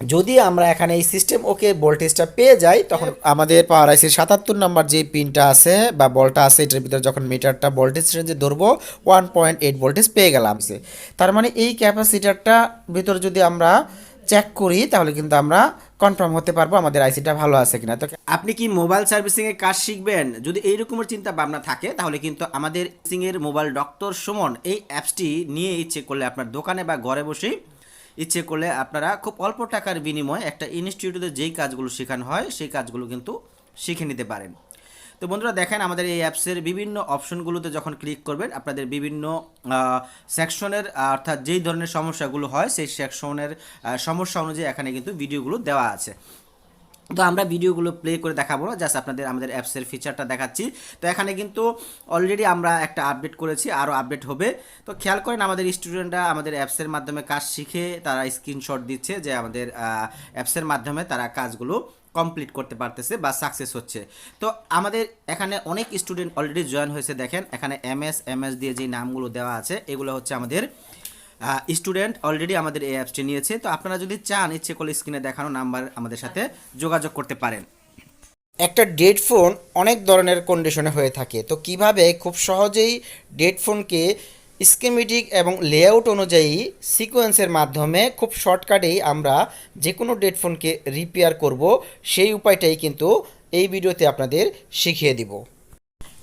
যদি আমরা এখানে এই সিস্টেম ওকে ভোল্টেজটা পেয়ে যাই, তখন আমাদের পাওয়ার আইসির সাতাত্তর নাম্বার যে পিনটা আছে বা বলটা আছে, এটার ভিতরে যখন মিটারটা ভোল্টেজ রেঞ্জে ধরবো ওয়ান পয়েন্ট এইট ভোল্টেজ পেয়ে গেলাম। সে তার মানে এই ক্যাপাসিটারটা ভিতরে যদি আমরা চেক করি, তাহলে কিন্তু আমরা কনফার্ম হতে পারব আমাদের আইসিটা ভালো আছে কিনা। তো আপনি কি মোবাইল সার্ভিসিং এর কাজ শিখবেন? যদি এই রকমের চিন্তা ভাবনা থাকে, তাহলে কিন্তু আমাদের সিংয়ের মোবাইল ডক্টর সুমন এই অ্যাপসটি নিয়ে ইচ্ছে করলে আপনার দোকানে বা ঘরে বসেই ইচ্ছে করলে আপনারা খুব অল্প টাকার বিনিময়ে একটা ইনস্টিটিউটে যেই কাজগুলো শেখানো হয়, সেই কাজগুলো কিন্তু শিখে নিতে পারেন। তো বন্ধুরা দেখেন আমাদের এই অ্যাপসের বিভিন্ন অপশনগুলোতে যখন ক্লিক করবেন, আপনাদের বিভিন্ন সেকশনের অর্থাৎ যেই ধরনের সমস্যাগুলো হয়, সেই সেকশনের সমস্যা অনুযায়ী এখানে কিন্তু ভিডিওগুলো দেওয়া আছে। তো আমরা ভিডিওগুলো প্লে করে দেখাবো না জাস্ট আপনাদের আমাদের অ্যাপসের ফিচারটা দেখাচ্ছি। তো এখানে কিন্তু অলরেডি আমরা একটা আপডেট করেছি আরও আপডেট হবে। তো খেয়াল করেন আমাদের স্টুডেন্টরা আমাদের অ্যাপসের মাধ্যমে কাজ শিখে তারা স্ক্রিনশট দিচ্ছে যে আমাদের অ্যাপসের মাধ্যমে তারা কাজগুলো কমপ্লিট করতে পারতেছে বা সাকসেস হচ্ছে। তো আমাদের এখানে অনেক স্টুডেন্ট অলরেডি জয়েন হয়েছে, দেখেন। এখানে এমএস এমএস দিয়ে যে নামগুলো দেওয়া আছে, এগুলো হচ্ছে আমাদের স্টুডেন্ট অলরেডি আমাদের এই অ্যাপসটি নিয়েছে। তো আপনারা যদি চান, ইচ্ছে করলে স্ক্রিনে দেখানো নাম্বার আমাদের সাথে যোগাযোগ করতে পারেন। একটা ডেড ফোন অনেক ধরনের কন্ডিশনে হয়ে থাকে। তো কীভাবে খুব সহজেই ডেড ফোনকে স্কেমেটিক এবং লেআউট অনুযায়ী সিকোয়েন্সের মাধ্যমে খুব শর্টকাটেই আমরা যে কোনো ডেড ফোনকে রিপেয়ার করব, সেই উপায়টাই কিন্তু এই ভিডিওতে আপনাদের শিখিয়ে দিব।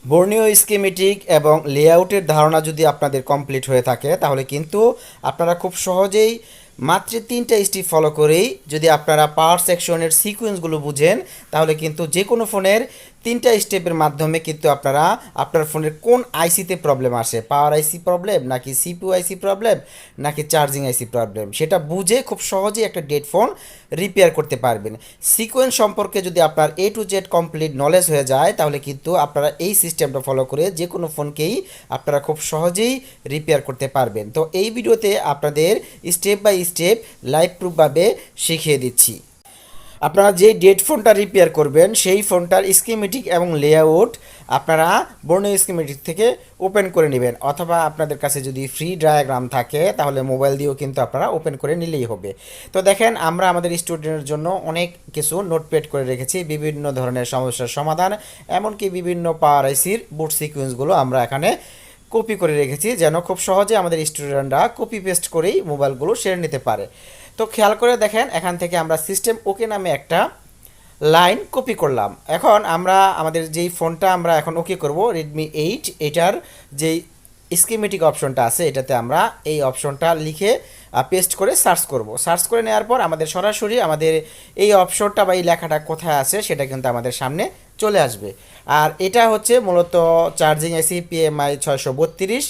বর্ণীয় স্কিমেটিক এবং লেআউটের ধারণা যদি আপনাদের কমপ্লিট হয়ে থাকে, তাহলে কিন্তু আপনারা খুব সহজেই মাত্র তিনটা স্টেপ ফলো করেই যদি আপনারা পাওয়ার সেকশনের সিকোয়েন্সগুলো বুঝেন, তাহলে কিন্তু যে কোনো ফোনের তিনটা স্টেপের মাধ্যমে কিন্তু আপনারা আপনার ফোনের কোন আইসিতে প্রবলেম আসে? পাওয়ার আইসি প্রবলেম নাকি সিপিউ আইসি প্রবলেম নাকি চার্জিং আইসি প্রবলেম সেটা বুঝে খুব সহজেই একটা ডেড ফোন রিপেয়ার করতে পারবেন। সিকোয়েন্স সম্পর্কে যদি আপনার A to Z complete knowledge হয়ে যায়, তাহলে কিন্তু আপনারা এই সিস্টেমটা ফলো করে যে কোনো ফোনকেই আপনারা খুব সহজেই রিপেয়ার করতে পারবেন। তো এই ভিডিওতে আপনাদের স্টেপ বাই স্টেপ লাইভ প্রুফভাবে শিখিয়ে দিচ্ছি। আপনারা যে ডেড ফোনটা রিপেয়ার করবেন, সেই ফোনটার স্কিমেটিক এবং লেআউট আপনারা বর্ণীয় স্কিমেটিক থেকে ওপেন করে নেবেন। অথবা আপনাদের কাছে যদি ফ্রি ডায়াগ্রাম থাকে, তাহলে মোবাইল দিয়েও কিন্তু আপনারা ওপেন করে নিলেই হবে। তো দেখেন, আমরা আমাদের স্টুডেন্টের জন্য অনেক কিছু নোটপ্যাড করে রেখেছি। বিভিন্ন ধরনের সমস্যার সমাধান, এমনকি বিভিন্ন পাওয়ার আইসির বুট সিকুয়েন্সগুলো আমরা এখানে কপি করে রেখেছি, যেন খুব সহজে আমাদের স্টুডেন্টরা কপি পেস্ট করেই মোবাইলগুলো সেরে নিতে পারে। তো খেয়াল করে দেখেন, এখান থেকে আমরা সিস্টেম ওকে নামে একটা লাইন কপি করলাম। এখন আমরা আমাদের যেই ফোনটা আমরা এখন ওকে করব রেডমি এইট এটার যেই স্কিমেটিক অপশনটা আছে, এটাতে আমরা এই অপশনটা লিখে পেস্ট করে সার্চ করব। সার্চ করে নেওয়ার পর আমাদের সরাসরি আমাদের এই অপশনটা বা এই লেখাটা কোথায় আছে, সেটা কিন্তু আমাদের সামনে চলে আসবে। আর এটা হচ্ছে মূলত চার্জিং আইসি পিএমআই ছয়শো বত্রিশ।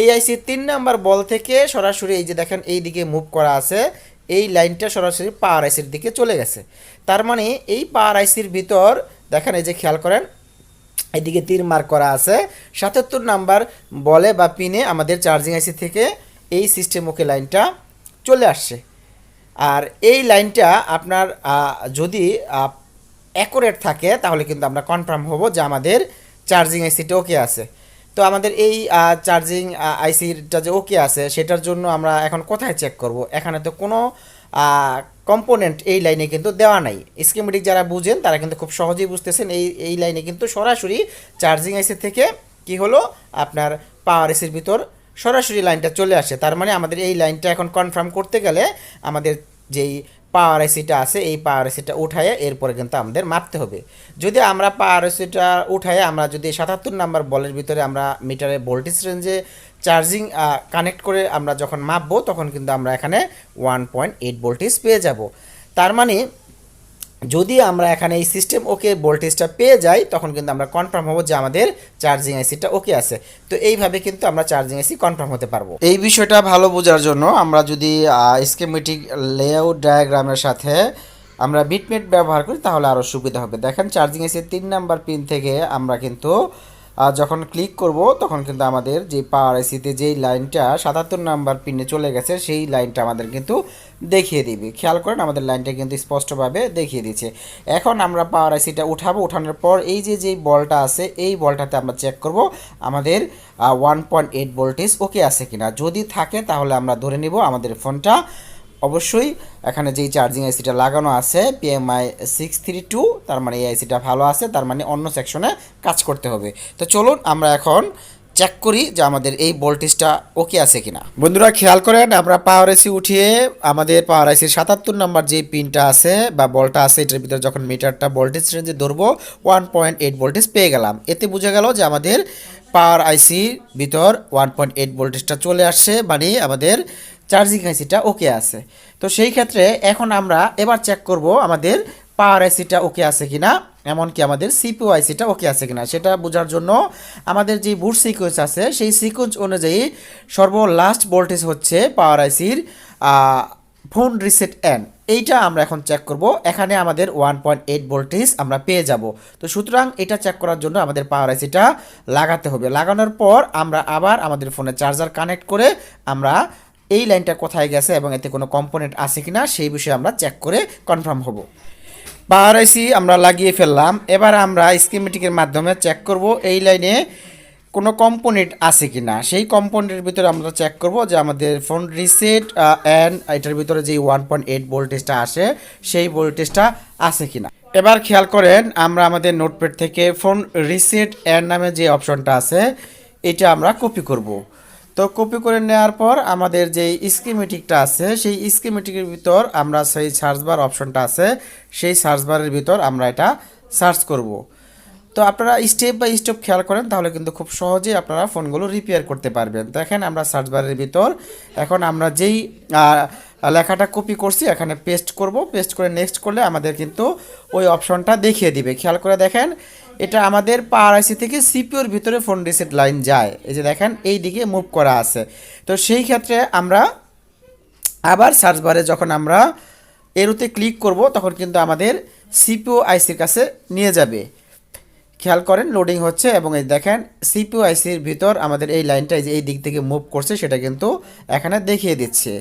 এই আইসি তিন নাম্বার বল থেকে সরাসরি এই যে দেখেন এই দিকে মুভ করা আছে এই লাইনটা সরাসরি পাওয়ার আইসির দিকে চলে গেছে। তার মানে এই পাওয়ার আইসির ভিতর, দেখেন এই যে খেয়াল করেন, এদিকে তীর মার্ক করা আছে। সাতাত্তর নাম্বার বলে বা পিনে আমাদের চার্জিং আইসি থেকে এই সিস্টেম ওকে লাইনটা চলে আসছে। আর এই লাইনটা আপনার যদি অ্যাকুরেট থাকে, তাহলে কিন্তু আমরা কনফার্ম হব যে আমাদের চার্জিং আইসিটা ওকে আছে। তো আমাদের এই চার্জিং আইসিটা যে ওকে আছে, সেটার জন্য আমরা এখন কোথায় চেক করব? এখানে তো কোনো কম্পোনেন্ট এই লাইনে কিন্তু দেওয়া নাই। স্কিমেটিক যারা বুঝেন, তারা কিন্তু খুব সহজেই বুঝতেছেন এই এই লাইনে কিন্তু সরাসরি চার্জিং আইসি থেকে কি হলো? আপনার পাওয়ার এসির ভিতর সরাসরি লাইনটা চলে আসে। তার মানে আমাদের এই লাইনটা এখন কনফার্ম করতে গেলে আমাদের যেই পাওয়ার এসিটা আছে, এই পাওয়ার এসিটা উঠায় এরপরে কিন্তু আমাদের মাপতে হবে। যদি আমরা পাওয়ার এসিটা উঠায় আমরা যদি সাতাত্তর নাম্বার বলের ভিতরে আমরা মিটারে ভোল্টেজ রেঞ্জে চার্জিং কানেক্ট করে আমরা যখন মাপবো, তখন কিন্তু আমরা এখানে ওয়ান পয়েন্ট এইট ভোল্টেজ পেয়ে যাব। তার মানে যদি আমরা এখানে এই সিস্টেম ওকে ভোল্টেজটা পেয়ে যাই, তখন কিন্তু আমরা কনফার্ম হব যে আমাদের চার্জিং আইসিটা ওকে আছে। তো এইভাবে কিন্তু আমরা চার্জিং আইসি কনফার্ম হতে পারব। এই বিষয়টা ভালো বোঝার জন্য আমরা যদি স্কেমেটিক লেআউট ডায়াগ্রামের সাথে আমরা বিটমেট ব্যবহার করি, তাহলে আরও সুবিধা হবে। দেখেন চার্জিং আইসির তিন নাম্বার পিন থেকে আমরা কিন্তু আহ, যখন ক্লিক করব তখন কিন্তু আমাদের যে পাওয়ার আইসিতে যেই লাইনটা সাতাত্তর নাম্বার পিনে চলে গেছে সেই লাইনটা আমাদের কিন্তু দেখিয়ে দিবে। খেয়াল করেন আমাদের লাইনটা কিন্তু স্পষ্টভাবে দেখিয়ে দিচ্ছে এখন আমরা পাওয়ার আইসিটা উঠাবো। উঠানোর পর এই যে যেই বলটা আছে এই বলটাতে আমরা চেক করব আমাদের one point eight voltage okay আছে কিনা। যদি থাকে তাহলে আমরা ধরে নিব আমাদের ফোনটা অবশ্যই এখানে যেই চার্জিং আইসিটা লাগানো আছে পিএমআই সিক্স থ্রি টু তার মানে এই আইসিটা ভালো আছে, তার মানে অন্য সেকশনে কাজ করতে হবে। তো চলুন আমরা এখন চেক করি যে আমাদের এই ভোল্টেজটা ওকে আছে কিনা। বন্ধুরা, খেয়াল করেন, আমরা পাওয়ার এসি উঠিয়ে আমাদের পাওয়ার এসির সাতাত্তর নাম্বার যে পিনটা আছে বা বলটা আছে, এটার ভিতরে যখন মিটারটা ভোল্টেজ রেঞ্জে ধরবো ওয়ান পয়েন্ট এইট ভোল্টেজ পেয়ে গেলাম। এতে বোঝা গেল যে আমাদের পাওয়ার আইসির ভিতর ওয়ান পয়েন্ট এইট ভোল্টেজটা চলে আসছে মানে আমাদের চার্জিং আইসিটা ওকে আছে। তো সেই ক্ষেত্রে এখন আমরা এবার চেক করব আমাদের পাওয়ার আইসিটা ওকে আছে কিনা, এমনকি আমাদের সিপিও আইসিটা ওকে আছে কিনা, সেটা বোঝার জন্য আমাদের যে বুট সিকোয়েন্স আছে, সেই সিকোয়েন্স অনুযায়ী সর্ব লাস্ট ভোল্টেজ হচ্ছে পাওয়ার আইসির ফোন রিসেট এন। এইটা আমরা এখন চেক করব। এখানে আমাদের ওয়ান পয়েন্ট এইট ভোল্টেজ আমরা পেয়ে যাব। তো সুতরাং এটা চেক করার জন্য আমাদের পাওয়ার আইসিটা লাগাতে হবে। লাগানোর পর আমরা আবার আমাদের ফোনে চার্জার কানেক্ট করে আমরা এই লাইনটা কোথায় গেছে এবং এতে কোনো কম্পোনেন্ট আছে কিনা, সেই বিষয়ে আমরা চেক করে কনফার্ম হব। আইসি আমরা লাগিয়ে ফেললাম। এবার আমরা স্কিমেটিকের মাধ্যমে চেক করব এই লাইনে কোনো কম্পোনেন্ট আছে কি না সেই কম্পোনেন্টের ভিতরে আমরা চেক করব যে আমাদের ফোন রিসেট অ্যান্ড এটার ভিতরে যে ওয়ান পয়েন্ট এইট ভোল্টেজটা আসে, সেই ভোল্টেজটা আছে কি না এবার খেয়াল করেন, আমরা আমাদের নোটপ্যাড থেকে ফোন রিসেট অ্যান্ড নামে যে অপশনটা আছে, এটা আমরা কপি করব। তো কপি করে নেওয়ার পর আমাদের যে স্কিমেটিকটা আছে, সেই স্কিমেটিকের ভিতর আমরা সেই সার্চবার অপশনটা আছে, সেই সার্চবারের ভিতর আমরা এটা সার্চ করব। তো আপনারা স্টেপ বাই স্টেপ খেয়াল করেন, তাহলে কিন্তু খুব সহজেই আপনারা ফোনগুলো রিপেয়ার করতে পারবেন। দেখেন আমরা সার্চ বারের ভিতর, এখন আমরা যেই লেখাটা কপি করছি, এখানে পেস্ট করব। পেস্ট করে নেক্সট করলে আমাদের কিন্তু ওই অপশনটা দেখিয়ে দিবে। খেয়াল করে দেখেন, এটা আমাদের পাওয়ার থেকে সিপিওর ভিতরে ফোন রিসেট লাইন যায়। এই যে দেখেন, এই দিকে মুভ করা আছে। তো সেই ক্ষেত্রে আমরা আবার সার্চ বারে যখন আমরা এরুতে ক্লিক করব, তখন কিন্তু আমাদের সিপিও আইসির কাছে নিয়ে যাবে। খেয়াল করেন লোডিং হচ্ছে এবং এই দেখেন সিপিও আইসির ভিতর আমাদের এই লাইনটা যে এই দিক থেকে মুভ করছে, সেটা কিন্তু এখানে দেখিয়ে দিচ্ছে।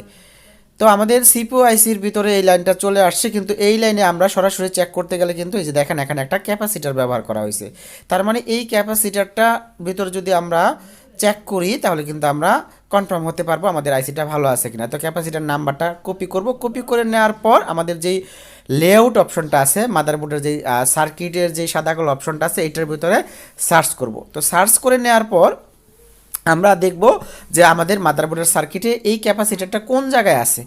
তো আমাদের সিপিও আইসির ভিতরে এই লাইনটা চলে আসছে, কিন্তু এই লাইনে আমরা সরাসরি চেক করতে গেলে কিন্তু এই যে দেখেন, এখানে একটা ক্যাপাসিটার ব্যবহার করা হয়েছে। তার মানে এই ক্যাপাসিটারটা ভিতরে যদি আমরা চেক করি, তাহলে কিন্তু আমরা কনফার্ম হতে পারব আমাদের আইসিটা ভালো আছে কিনা। তো ক্যাপাসিটার নাম্বারটা কপি করব। কপি করে নেওয়ার পর আমাদের যেই লেআউট অপশনটা আছে মাদারবোর্ডের যেই সার্কিটের যে সাদা কালো অপশনটা আছে এটার ভিতরে সার্চ করব। তো সার্চ করে নেওয়ার পর আমরা দেখব যে আমাদের মাদারবোর্ডের সার্কিটে এই ক্যাপাসিটারটা কোন জায়গায় আছে।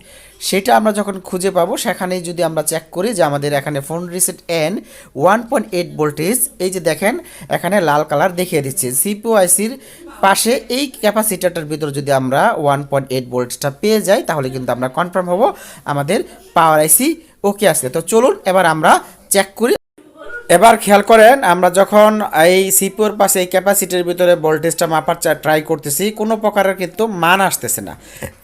সেটা আমরা যখন খুঁজে পাবো, সেখানেই যদি আমরা চেক করি যে আমাদের এখানে phone reset N one point eight voltage এই যে দেখেন, এখানে লাল কালার দেখিয়ে দিচ্ছে। সিপিওআইসির পাশে এই ক্যাপাসিটারটার ভিতর যদি আমরা ওয়ান পয়েন্ট এইট ভোল্টসটা পেয়ে যাই, তাহলে কিন্তু আমরা কনফার্ম হব আমাদের পাওয়ার আইসি ওকে আছে। তো চলুন, এবার আমরা চেক করি। এবার খেয়াল করেন, আমরা যখন এই সিপিওর পাশে এই ক্যাপাসিটির ভিতরে ভোল্টেজটা মাপার ট্রাই করতেছি, কোনো প্রকারের কিন্তু মান আসতেছে না।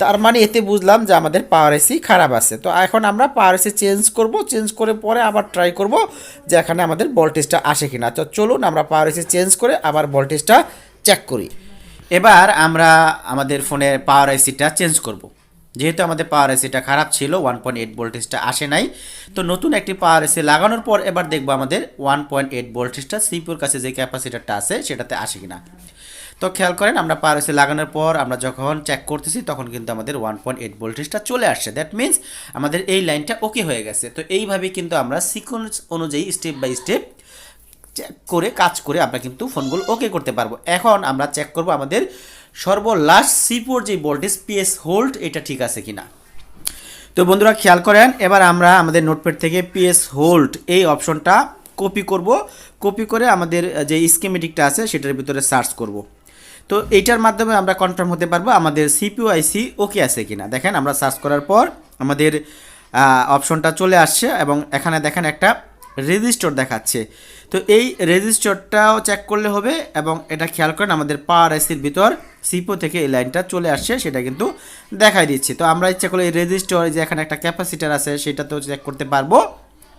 তার মানে এতে বুঝলাম যে আমাদের পাওয়ার এসি খারাপ আছে। তো এখন আমরা পাওয়ার এসি চেঞ্জ করব চেঞ্জ করে পরে আবার ট্রাই করব যে এখানে আমাদের ভোল্টেজটা আসে কিনা। তো চলুন, আমরা পাওয়ার এসি চেঞ্জ করে আবার ভোল্টেজটা চেক করি। এবার আমরা আমাদের ফোনের পাওয়ার আইসিটা চেঞ্জ করব। যেহেতু আমাদের পাওয়ার এসিটা খারাপ ছিল ওয়ান পয়েন্ট এইট ভোল্টেজটা আসে নাই। তো নতুন একটি পাওয়ার আইসি লাগানোর পর এবার দেখব আমাদের ওয়ান পয়েন্ট এইট ভোল্টেজটা সিপিওর কাছে যে ক্যাপাসিটারটা আছে, সেটাতে আসে কিনা। তো খেয়াল করেন, আমরা পাওয়ার আইসি লাগানোর পর আমরা যখন চেক করতেছি, তখন কিন্তু আমাদের ওয়ান পয়েন্ট এইট ভোল্টেজটা চলে আসছে। দ্যাট মিন্স আমাদের এই লাইনটা ওকে হয়ে গেছে। তো এইভাবে কিন্তু আমরা সিকোয়েন্স অনুযায়ী স্টেপ বাই স্টেপ চেক করে, কাজ করে আমরা কিন্তু ফোনগুলো ওকে করতে পারব। এখন আমরা চেক করব আমাদের সর্বলাস্ট সিপোর যে ভোল্টেজ পিএস হোল্ড এটা ঠিক আছে কিনা? তো বন্ধুরা, খেয়াল করেন, এবার আমরা আমাদের নোটপ্যাড থেকে পিএস হোল্ড এই অপশনটা কপি করব। কপি করে আমাদের যে স্কিমেটিকটা আছে, সেটার ভিতরে সার্চ করব। তো এইটার মাধ্যমে আমরা কনফার্ম হতে পারব আমাদের সিপিও আইসি ওকে আছে কিনা। দেখেন, আমরা সার্চ করার পর আমাদের অপশনটা চলে আসছে এবং এখানে দেখেন একটা রেজিস্টর দেখাচ্ছে। তো এই রেজিস্টরটাও চেক করলে হবে এবং এটা খেয়াল করেন আমাদের পাওয়ার আইসির ভিতর সিপো থেকে এই লাইনটা চলে আসছে, সেটা কিন্তু দেখাই দিচ্ছে। তো আমরা ইচ্ছা করলে এই রেজিস্টর যে এখানে একটা ক্যাপাসিটার আছে, সেটাতেও চেক করতে পারব।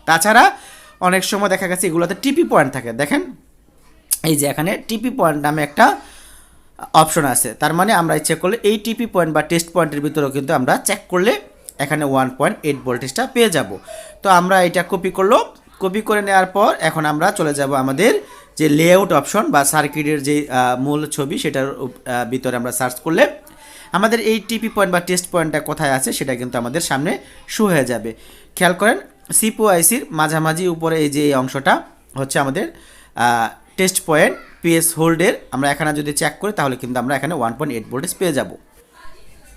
তাছাড়া অনেক সময় দেখা গেছে এগুলোতে টিপি পয়েন্ট থাকে। দেখেন, এই যে এখানে টিপি পয়েন্ট নামে একটা অপশন আছে। তার মানে আমরা চেক করলে এই টিপি পয়েন্ট বা টেস্ট পয়েন্টের ভিতরেও কিন্তু আমরা চেক করলে এখানে ওয়ান পয়েন্ট এইট ভোল্টেজটা পেয়ে যাব। তো আমরা এটা কপি করল। কপি করে নেওয়ার পর এখন আমরা চলে যাব আমাদের যে লেআউট অপশন বা সার্কিটের যে মূল ছবি সেটার ভিতরে আমরা সার্চ করলে আমাদের এই টিপি পয়েন্ট বা টেস্ট পয়েন্টটা কোথায় আছে সেটা কিন্তু আমাদের সামনে শো হয়ে যাবে। খেয়াল করেন সিপিওআইসির মাঝামাঝি উপরে এই যে এই অংশটা হচ্ছে আমাদের টেস্ট পয়েন্ট পিএস হোল্ডের আমরা এখানে যদি চেক করি তাহলে কিন্তু আমরা এখানে ওয়ান পয়েন্ট এইট ভোল্টেজ পেয়ে যাব।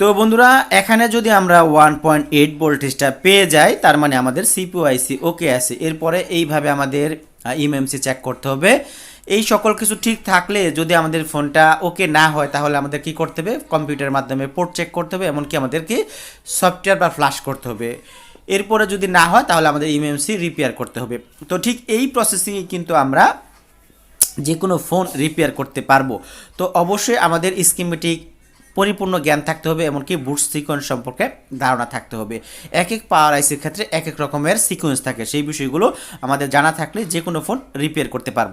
তো বন্ধুরা, এখানে যদি আমরা ওয়ান পয়েন্ট এইট ভোল্টেজটা পেয়ে যাই, তার মানে আমাদের সিপিওআইসি ওকে আছে। এরপরে এইভাবে আমাদের ইএমএমসি চেক করতে হবে। এই সকল কিছু ঠিক থাকলে যদি আমাদের ফোনটা ওকে না হয়, তাহলে আমাদের কি করতে হবে? কম্পিউটারের মাধ্যমে পোর্ট চেক করতে হবে, এমনকি আমাদেরকে সফটওয়্যার বা ফ্লাশ করতে হবে। এরপরে যদি না হয়, তাহলে আমাদের ইএমএমসি রিপেয়ার করতে হবে। তো ঠিক এই প্রসেসিংয়ে কিন্তু আমরা যে কোনো ফোন রিপেয়ার করতে পারব। তো অবশ্যই আমাদের স্কিমেটিক পরিপূর্ণ জ্ঞান থাকতে হবে, এমনকি বুট সিকোয়েন্স সম্পর্কে ধারণা থাকতে হবে। এক এক পাওয়ার আইসির ক্ষেত্রে এক এক রকমের সিকোয়েন্স থাকে, সেই বিষয়গুলো আমাদের জানা থাকলে যে কোনো ফোন রিপেয়ার করতে পারব।